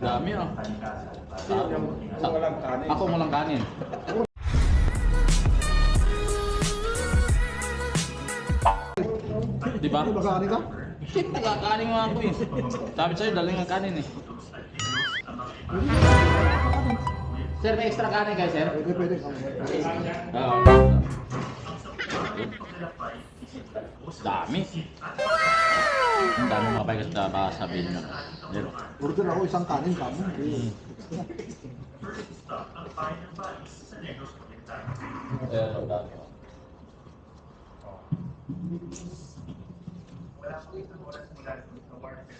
Dami ah. Yung walang kanin. Ako walang kanin. Di ba? Ano ba kanin ka? Siyempre, kakanin mo ako eh. Sabi sa'yo, daling ang kanin eh. Sir, may extra kanin kayo, sir? Pwede, pwede. Oo. Dami. Ang dami mga bikers na baka sabihin nyo. Pero, Order ako isang kanin kamo. Ayan, ang dami.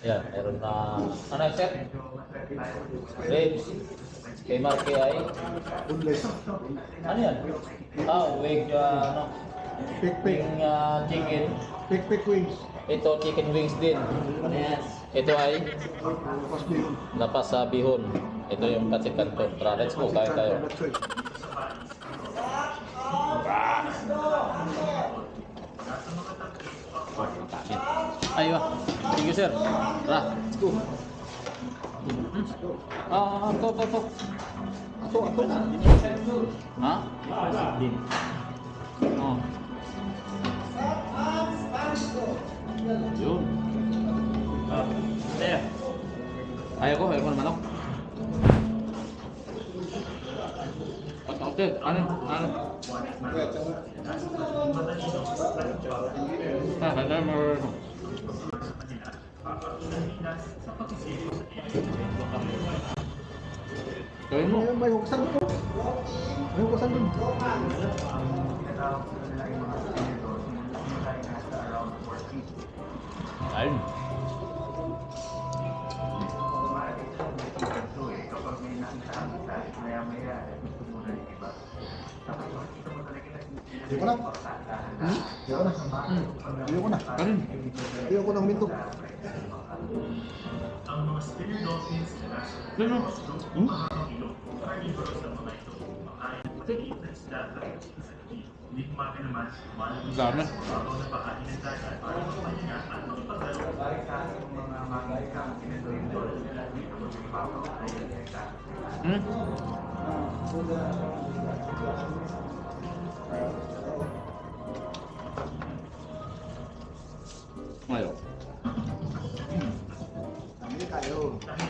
Yan, meron na... Ano yung set? Ribs. Kay Marky ay... Unless. Ano yan? Ah, wig, ah, ano? Pick, pick. Wing ah, chicken. Pick, pick wings. Ito, chicken wings din. Ito ay Pas mo yun. lapas sa bihon. Ito yung katsit kanto. Tara, let's go. Kain tayo. Ayo. Thank you, sir. Tara, let's go. Ah, to, to, to. Ato, ato. Ha? Oh. Yun. Ayaw ko, ayaw ko naman ako. Okay, ano? Ano? Ah, kaya mo. Gawin mo. May, may hukasan ko. May hukasan dun. Ayun. Ayoko na. Hmm? Ayoko na. Hmm. Ayoko na. Kanin. Ayoko na huminto. Ano? Hmm? Ang dami. Hmm? Ngayon. Dami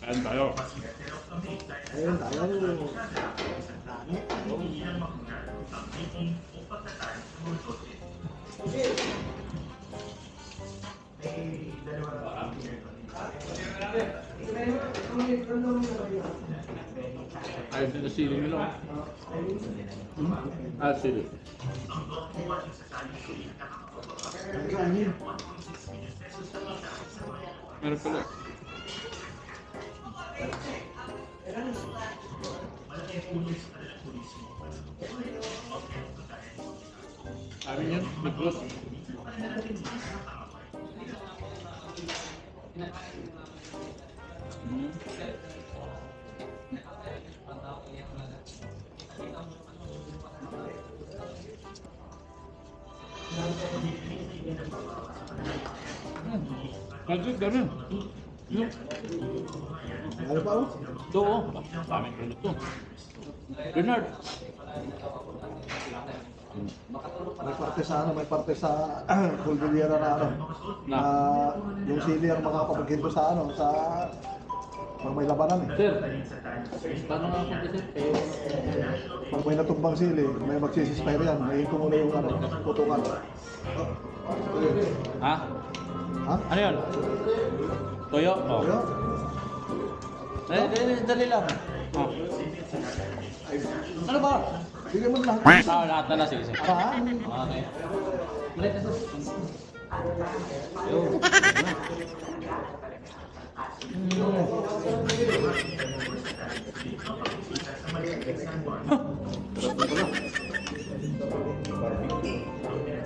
Kain tayo. Ayun tayo. Dami. Ayos din na sili nila. Hmm? Ah, sili. Ang kanin. Meron pala. Yan, nag-close. Kasi ganun. Yung Ano pa oh? Ito, oh. Daming ulit to. Bernard. May parte sa ano, may parte sa Cordillera na ano. Na. Yung sili ang makakapaghinto sa ano, sa pag may labanan eh. Sir, paano nga ako sir? Eh, Pag may natumbang sili, may magsisispire yan. May hinto muna yung ano, putukan. ha? Ha? Ano yun? Toyo? Oh. Kaya, Dali, dali, dali lang. Oh. Ano ba? Bigyan mo lahat. Ah, lahat na na. Sige, sige. Ha? Okay. Ulit na. Yo.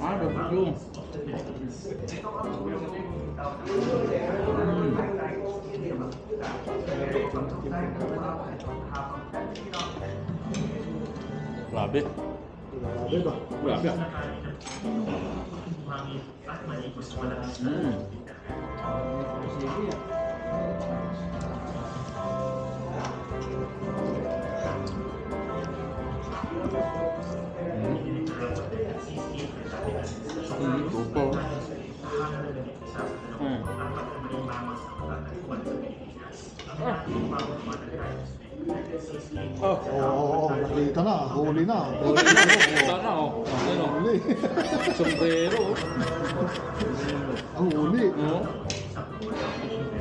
Ah, barbecue. Grabe. Grabe ba? Grabe. Mm. Mm, Oh, Oo, oo, nakita na. Huli na. huli na. Sana oh. Ano? Huli. Sombrero. Ang huli. No?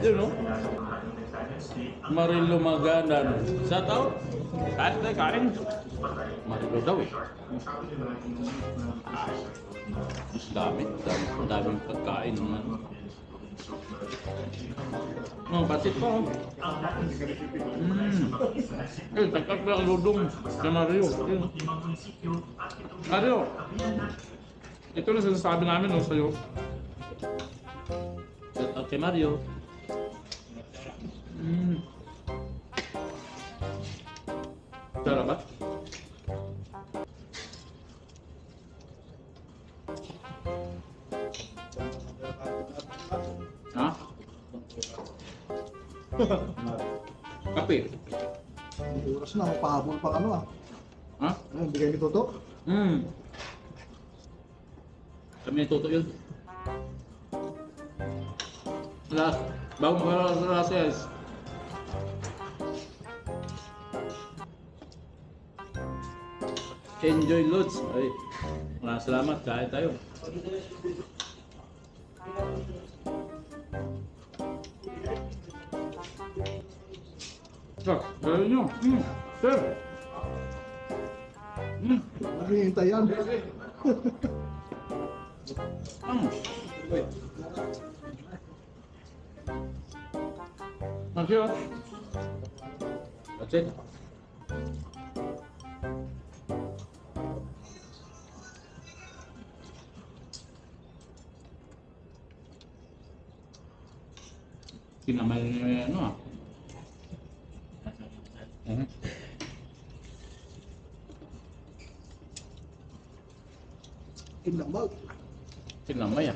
Yun, no? Marilo Maganan. Sa tao? Kain tayo, kain. Marilo daw eh. Dami. Dami, daming pagkain naman. Oh, pasit pa oh. Mm. Eh, tagkak na ang ludong. Yun. Mario, ito na sinasabi namin no, sa'yo. Shout Kape. Oras na, mapahabol pa ano ah. Ha? Ano, bigay ni Toto? Hmm. Kami yung tuto yun. Last, bago para sa last yes. Enjoy loads. Ay, maraming salamat. Kain tayo. Hmm, sir. Hmm. Naghihintay yan. Hmm. Thank you. That's it. Kinamay niya ano ah. Ừ. Kim đồng mới. Kim đồng à?